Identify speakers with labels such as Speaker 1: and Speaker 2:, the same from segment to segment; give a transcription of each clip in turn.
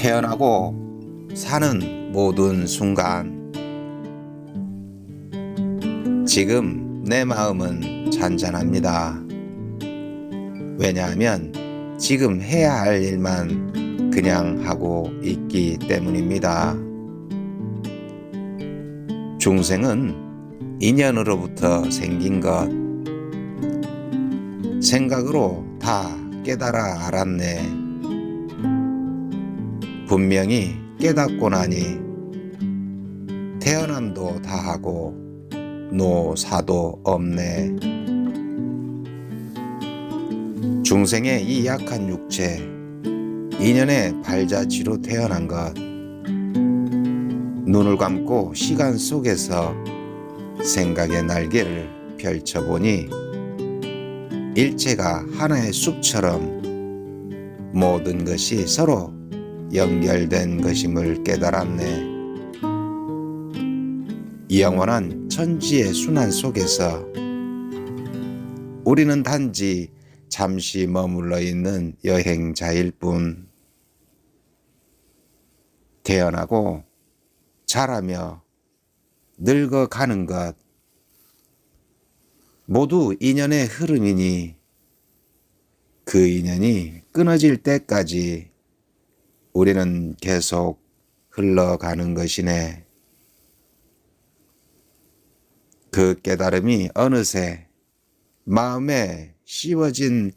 Speaker 1: 태어나고 사는 모든 순간 지금 내 마음은 잔잔합니다. 왜냐하면 지금 해야 할 일만 그냥 하고 있기 때문입니다. 중생은 인연으로부터 생긴 것, 생각으로 다 깨달아 알았네. 분명히 깨닫고 나니 태어남도 다하고 노사도 없네. 중생의 이 약한 육체, 인연의 발자취로 태어난 것, 눈을 감고 시간 속에서 생각의 날개를 펼쳐보니 일체가 하나의 숲처럼 모든 것이 서로 연결된 것임을 깨달았네. 영원한 천지의 순환 속에서 우리는 단지 잠시 머물러 있는 여행자일 뿐 태어나고 자라며 늙어가는 것 모두 인연의 흐름이니 그 인연이 끊어질 때까지 우리는 계속 흘러가는 것이네. 그 깨달음이 어느새 마음에 씌워진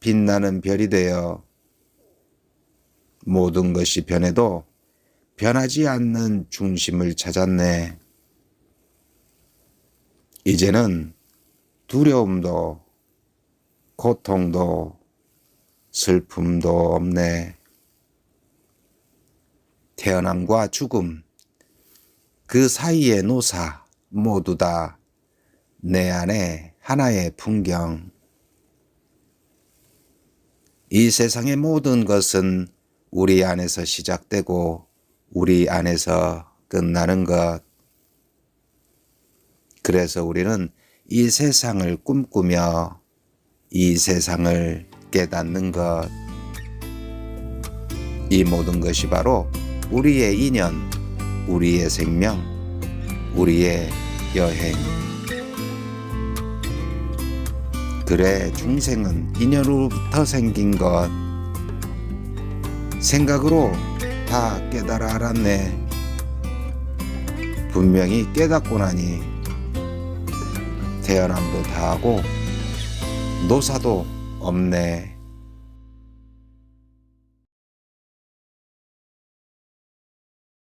Speaker 1: 빛나는 별이 되어 모든 것이 변해도 변하지 않는 중심을 찾았네. 이제는 두려움도 고통도 슬픔도 없네. 태어남과 죽음, 그 사이의 노사 모두 다 내 안에 하나의 풍경. 이 세상의 모든 것은 우리 안에서 시작되고 우리 안에서 끝나는 것. 그래서 우리는 이 세상을 꿈꾸며 이 세상을 깨닫는 것. 이 모든 것이 바로 우리의 인연, 우리의 생명, 우리의 여행. 그래, 중생은 인연으로부터 생긴 것. 생각으로 다 깨달아 알았네. 분명히 깨닫고 나니 태어남도 다 하고 노사도 없네.